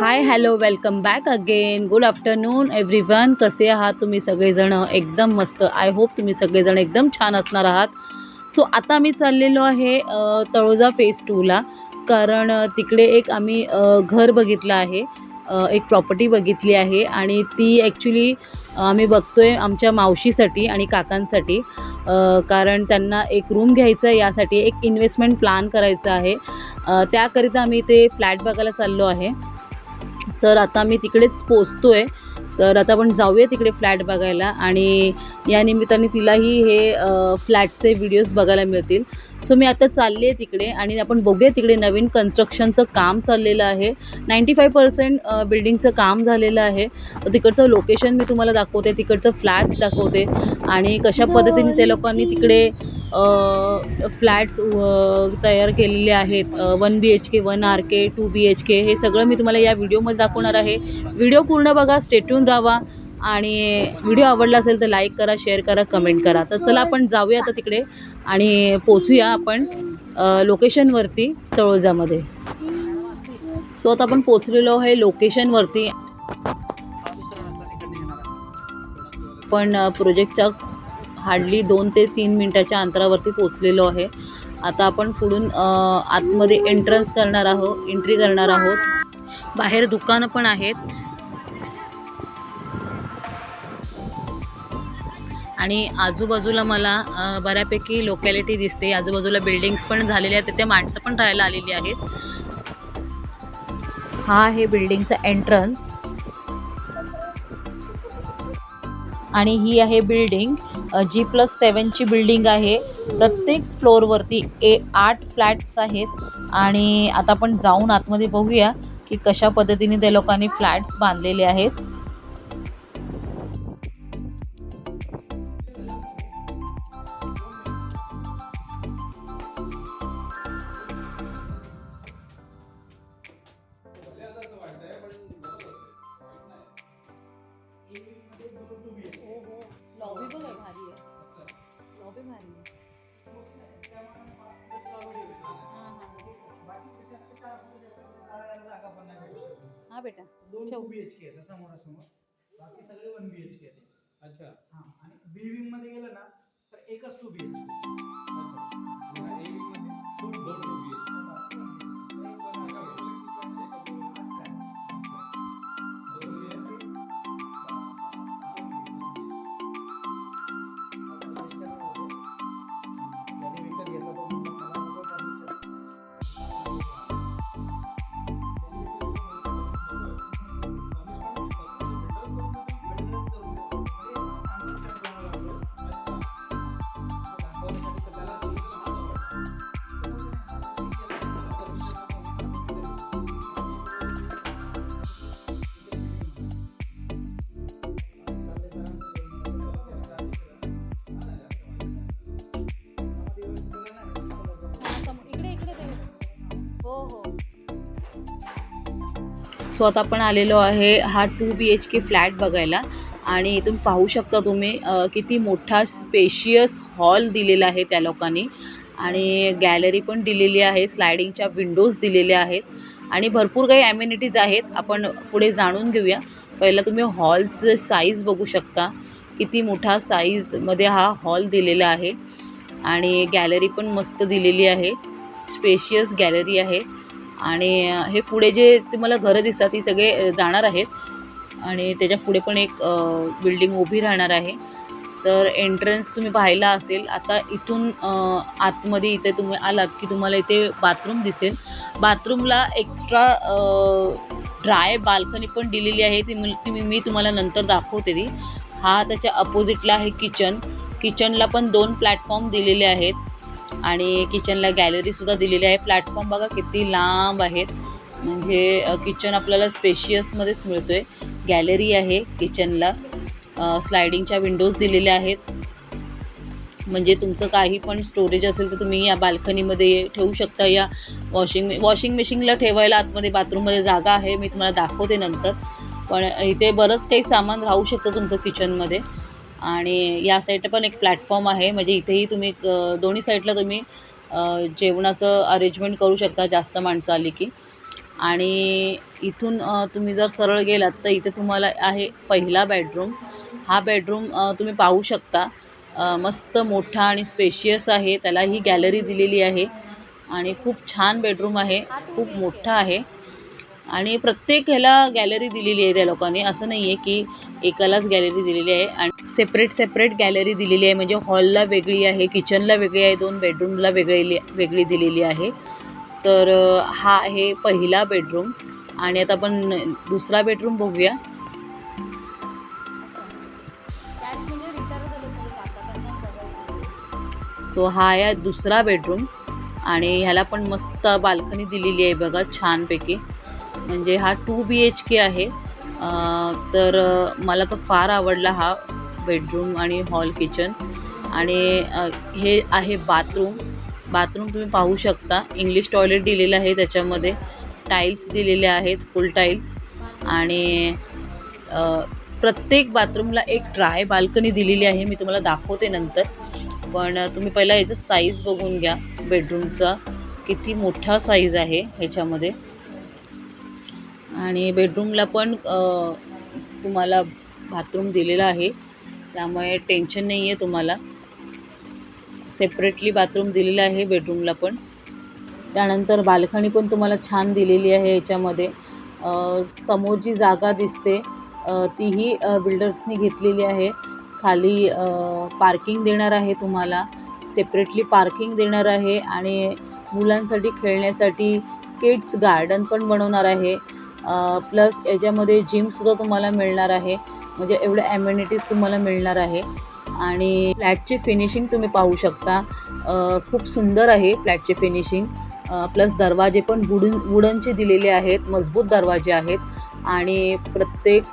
Hi hello welcome back again good afternoon everyone कसे आहात तुम्ही सगळेजण? एकदम मस्त. आय होप तुम्ही सगळेजण एकदम छान असणार आहात. सो आता मी चाललेलो आहे तळोजा फेज टूला कारण तिकडे एक आम्ही घर बघितलं आहे. एक प्रॉपर्टी बघितली आहे आणि ती ॲक्च्युली आम्ही बघतो आहे आमच्या मावशीसाठी आणि काकांसाठी. कारण त्यांना एक रूम घ्यायचं आहे यासाठी एक इन्व्हेस्टमेंट प्लॅन करायचं आहे. त्याकरिता आम्ही ते फ्लॅट बघायला चाललो आहे. तर आता मी तिकडेच पोचतो आहे तर आता आपण जाऊया तिकडे फ्लॅट बघायला आणि या निमित्ताने तिलाही हे फ्लॅटचे व्हिडिओज बघायला मिळतील. सो मी आता चालली आहे तिकडे आणि आपण बघूया तिकडे नवीन कन्स्ट्रक्शनचं काम चाललेलं आहे. नाईंटी फाय पर्सेंट बिल्डिंगचं काम झालेलं आहे. तिकडचं लोकेशन मी तुम्हाला दाखवते तिकडचं फ्लॅट दाखवते आणि कशा पद्धतीने त्या लोकांनी तिकडे फ्लॅट्स तयार केलेले आहेत. One B H K one R K two B H K हे सगळं मी तुम्हाला या व्हिडिओमध्ये दाखवणार आहे. व्हिडिओ पूर्ण बघा स्टेट्यून राहा आणि व्हिडिओ आवडला असेल तर लाईक करा शेअर करा कमेंट करा. तर चला आपण जाऊया आता तिकडे आणि पोचूया आपण लोकेशनवरती तळोजामध्ये. सो आता आपण पोचलेलो आहे लोकेशनवरती पण प्रोजेक्टच्या हार्डली दोन ते तीन मिनटाच्या अंतरावरती पोचलेलो आहे. आता आपण पुढून आतमध्ये एंट्रन्स करणार आहोत एंट्री करणार आहोत. बाहेर दुकानं पण आहेत. आणि आजूबाजूला मला बऱ्यापैकी लोकॅलिटी दिसते. आजूबाजूला बिल्डिंग्स पण झालेल्या आहेत. तिथे माणसं पण राहायला आलेली आहेत. हा आहे बिल्डिंगचा एंट्रन्स आणि ही आहे बिल्डिंग जी प्लस सेवनची बिल्डिंग आहे. प्रत्येक फ्लोअरवरती ए आठ फ्लॅट्स आहेत. आणि आता आपण जाऊन आतमध्ये बघूया की कशा पद्धतीने त्या लोकांनी फ्लॅट्स बांधलेले आहेत. हा बेटा. दोन ठेव. टू बी एच के आहेत समोरासमोर बाकी सगळे वन बी एच के आहेत. अच्छा. हा आणि बी विंगमध्ये गेलं ना तर एकच टू बी सो आता आपण आलेलो आहे. हा two B H K flat बघायला. आणि इथून पाहू शकता तुम्ही किती मोठा स्पेशियस हॉल दिलेला आहे त्या लोकांनी. आणि गॅलरी पण दिलेली आहे स्लायडिंगच्या विंडोज दिलेल्या आहेत. आणि भरपूर काही ॲम्युनिटीज आहेत आपण पुढे जाणून घेऊया. पहिला तुम्ही हॉलचं साईज बघू शकता. किती मोठा साईजमध्ये हा हॉल दिलेला आहे. आणि गॅलरी पण मस्त दिलेली आहे. स्पेशियस गॅलरी आहे. आणि हे पुढे जे तुम्हाला घरं दिसतात ती सगळे जाणार आहेत. आणि त्याच्या पुढे पण एक बिल्डिंग उभी राहणार आहे. तर एंट्रन्स तुम्ही पाहिला असेल आता इथून आतमध्ये इथे तुम्ही आलात की तुम्हाला इथे बाथरूम दिसेल. बाथरूमला एक्स्ट्रा ड्राय बाल्कनी पण दिलेली आहे ती मुल- ती मी- मी तुम्हाला नंतर दाखवते ती. हा त्याच्या अपोजिटला आहे किचन किचनला पण दोन प्लॅटफॉर्म दिलेले आहेत. आणि किचनला गॅलरीसुद्धा दिलेली आहे. प्लॅटफॉर्म बघा किती लांब आहेत. म्हणजे किचन आपल्याला स्पेशियसमध्येच मिळतो आहे गॅलरी आहे किचनला स्लायडिंगच्या विंडोज दिलेल्या आहेत. म्हणजे तुमचं काही पण स्टोरेज असेल तर तुम्ही या बाल्कनीमध्ये ठेवू शकता. या वॉशिंग वॉशिंग मशीनला ठेवायला आतमध्ये बाथरूममध्ये जागा आहे. मी तुम्हाला दाखवते नंतर. पण इथे बरंच काही सामान राहू शकतं तुमचं किचनमध्ये आणि या साईडला पण एक प्लॅटफॉर्म आहे. म्हणजे इथेही तुम्ही दोन्ही साईडला तुम्ही जेवणाचं अरेंजमेंट करू शकता जास्त माणसं आली की. आणि इथून तुम्ही जर सरळ गेलात तर इथे तुम्हाला आहे पहिला बेडरूम हा बेडरूम तुम्ही पाहू शकता. मस्त मोठा आणि स्पेशियस आहे. त्याला ही गॅलरी दिलेली आहे. आणि खूप छान बेडरूम आहे. खूप मोठा आहे. आणि प्रत्येक ह्याला गॅलरी दिलेली आहे त्या लोकांनी. असं नाही आहे की एकालाच गॅलरी दिलेली आहे आणि सेपरेट सेपरेट गॅलरी दिलेली आहे. म्हणजे हॉलला वेगळी आहे किचनला वेगळी आहे दोन बेडरूमला वेगळी वेगळी दिलेली आहे. तर हा आहे पहिला बेडरूम आणि आता आपण दुसरा बेडरूम बघूया. सो हा आहे दुसरा बेडरूम आणि ह्याला पण मस्त बाल्कनी दिलेली आहे बघा छानपैकी. म्हणजे हा टू बी एच के आहे. तर मला तर फार आवडला हा बेडरूम आणि हॉल किचन आणि हे आहे बाथरूम बाथरूम तुम्ही पाहू शकता. इंग्लिश टॉयलेट दिलेलं आहे त्याच्यामध्ये. टाईल्स दिलेले आहेत फुल टाईल्स आणि प्रत्येक बाथरूमला एक ड्राय बाल्कनी दिलेली आहे. मी तुम्हाला दाखवते नंतर. पण तुम्ही पहिला याचं साईज बघून घ्या. बेडरूमचा किती मोठा साईज आहे ह्याच्यामध्ये. आणि बेडरूमला पण तुम्हाला बाथरूम दिलेला आहे. त्यामुळे टेन्शन नाही आहे तुम्हाला. सेपरेटली बाथरूम दिलेलं आहे बेडरूमला पण. त्यानंतर बाल्कनी पण तुम्हाला छान दिलेली आहे याच्यामध्ये. समोर जी जागा दिसते तीही बिल्डर्सनी घेतलेली आहे. खाली पार्किंग देणार आहे तुम्हाला. सेपरेटली पार्किंग देणार आहे आणि मुलांसाठी खेळण्यासाठी किड्स गार्डन पण बनवणार आहे. प्लस याच्यामध्ये जिमसुद्धा तुम्हाला मिळणार आहे. म्हणजे एवढ्या ॲम्युनिटीज तुम्हाला मिळणार आहे. आणि फ्लॅटची फिनिशिंग तुम्ही पाहू शकता. खूप सुंदर आहे फ्लॅटची फिनिशिंग प्लस दरवाजे पण वुडन वुडनचे दिलेले आहेत. मजबूत दरवाजे आहेत. आणि प्रत्येक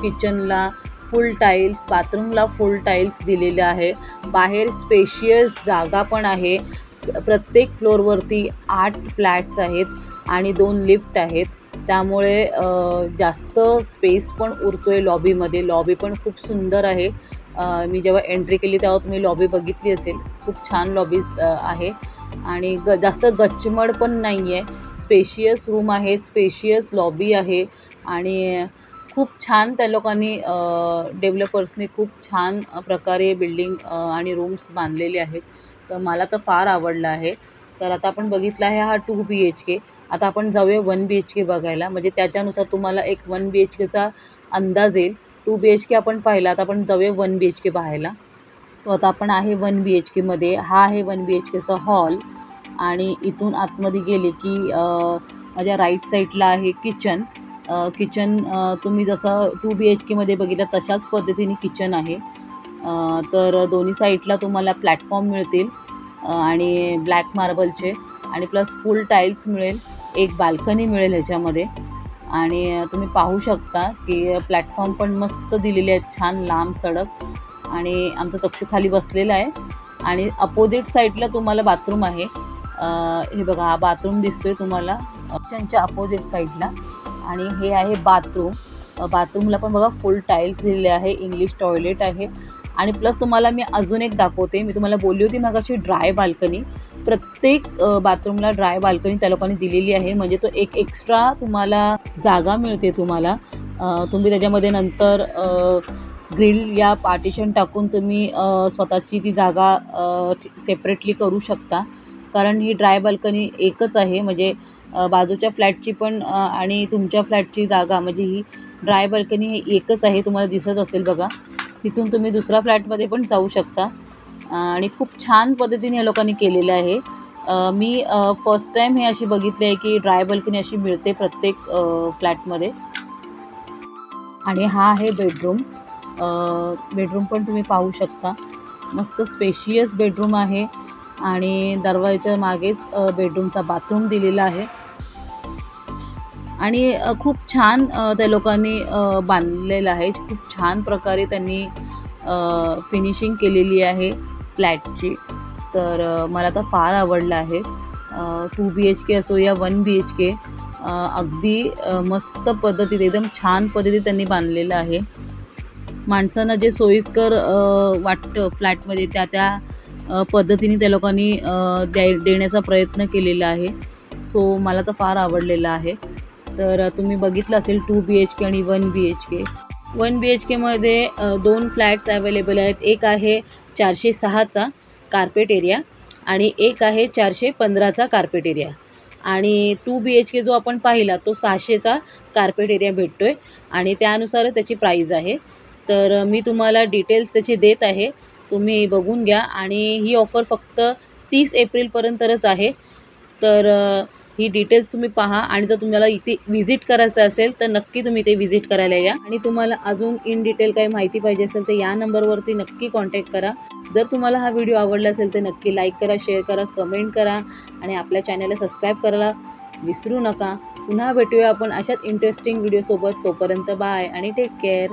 किचनला फुल टाईल्स बाथरूमला फुल टाईल्स दिलेले आहे. बाहेर स्पेशियस जागा पण आहे. प्रत्येक फ्लोअरवरती आठ फ्लॅट्स आहेत आणि दोन लिफ्ट आहेत. त्यामुळे जास्त स्पेस पण उरतो आहे लॉबीमध्ये लॉबी पण खूप सुंदर आहे. मी जेव्हा एंट्री केली तेव्हा तुम्ही लॉबी बघितली असेल. खूप छान लॉबी आहे. आणि ग जास्त गच्चमड पण नाही आहे स्पेशियस रूम आहेत स्पेशियस लॉबी आहे. आणि खूप छान त्या लोकांनी डेव्हलपर्सनी खूप छान प्रकारे बिल्डिंग आणि रूम्स बांधलेले आहेत. तर मला तर फार आवडलं आहे. तर आता आपण बघितलं आहे हा टू बी एच के आता आपण जाऊया वन बी एच के बघायला. म्हणजे त्याच्यानुसार तुम्हाला एक वन बी एच केचा अंदाज येईल. टू बी एच के आपण पाहिला आता आपण जाऊया वन बी एच के पाहायला. सो आता आपण आहे वन बी एच केमध्ये हा आहे वन बी एच केचा हॉल आणि इथून आतमध्ये गेले की माझ्या राईट साईडला आहे किचन किचन तुम्ही जसं टू बी एच केमध्ये बघितलं तशाच पद्धतीने किचन आहे. तर दोन्ही साईडला तुम्हाला प्लॅटफॉर्म मिळतील. आणि ब्लॅक मार्बलचे आणि प्लस फुल टाईल्स मिळेल एक बाल्कनी मिळेल ह्याच्यामध्ये. आणि तुम्ही पाहू शकता की प्लॅटफॉर्म पण मस्त दिलेले आहेत छान लांब सडक. आणि आमचं तक्षू खाली बसलेला आहे. आणि अपोजिट साईडला तुम्हाला बाथरूम आहे. हे बघा हा बाथरूम दिसतोय तुम्हाला. किचनच्या अपोजिट साईडला आणि हे आहे बाथरूम बाथरूमला पण बघा फुल टाईल्स दिलेले आहे. इंग्लिश टॉयलेट आहे. आणि प्लस तुम्हाला मी अजून एक दाखवते. मी तुम्हाला बोलली होती मगाशी ड्राय बाल्कनी प्रत्येक बाथरूमला ड्राय बाल्कनी त्या लोकांनी दिलेली आहे. म्हणजे तो एक एक्स्ट्रा तुम्हाला जागा मिळते तुम्हाला. तुम्ही त्याच्यामध्ये नंतर ग्रिल या पार्टिशन टाकून तुम्ही स्वतःची ती जागा सेपरेटली करू शकता. कारण ही ड्राय बाल्कनी एकच आहे. म्हणजे बाजूच्या फ्लॅटची पण आणि तुमच्या फ्लॅटची जागा म्हणजे ही ड्राय बाल्कनी हे एकच आहे. तुम्हाला दिसत असेल बघा. तिथून तुम्ही दुसऱ्या फ्लॅटमध्ये पण जाऊ शकता. आणि खूप छान पद्धतीने या लोकांनी केलेलं आहे. मी फर्स्ट टाईम हे अशी बघितली आहे की ड्राय बल्कनी अशी मिळते प्रत्येक फ्लॅटमध्ये आणि हा आहे बेडरूम बेडरूम पण तुम्ही पाहू शकता. मस्त स्पेशियस बेडरूम आहे. आणि दरवाजाच्या मागेच बेडरूमचा बाथरूम दिलेला आहे. आणि खूप छान त्या लोकांनी बांधलेलं आहे. खूप छान प्रकारे त्यांनी फिनिशिंग केलेली आहे फ्लॅटची. तर मला तर फार आवडलं आहे. टू बी एच के असो या वन बी एच के अगदी मस्त पद्धतीत एकदम छान पद्धतीत त्यांनी बांधलेलं आहे. माणसांना जे सोयीस्कर वाटतं फ्लॅटमध्ये त्या त्या पद्धतीने त्या लोकांनी द्याय देण्याचा प्रयत्न केलेला आहे. सो मला तर फार आवडलेलं आहे. तर तुम्ही बघितलं असेल टू बी एच के आणि one B H K one B H केमध्ये दोन फ्लॅट्स अवेलेबल आहेत. एक आहे चारशे सहाचा कार्पेट एरिया आणि एक आहे चारशे पंधराचा कार्पेट एरिया. आणि टू बी एच के जो आपण पाहिला तो सहाशेचा कार्पेट एरिया भेटतो आहे आणि त्यानुसार त्याची प्राईज आहे. तर मी तुम्हाला डिटेल्स त्याचे देत आहे. तुम्ही बघून घ्या आणि ही ऑफर फक्त तीस एप्रिलपर्यंतच आहे. तर ही डिटेल्स तुम्ही पहा आणि जर तुम्हाला इथे व्हिजिट करायचं असेल तर नक्की तुम्ही ते व्हिजिट करायला या. आणि तुम्हाला अजून इन डिटेल काही माहिती पाहिजे असेल तर या नंबरवरती नक्की कॉन्टॅक्ट करा. जर तुम्हाला हा व्हिडिओ आवडला असेल तर नक्की लाईक करा शेअर करा कमेंट करा आणि आपल्या चॅनलला सबस्क्राईब करायला विसरू नका. पुन्हा भेटूया आपण अशाच इंटरेस्टिंग व्हिडिओसोबत तोपर्यंत बाय आणि टेक केअर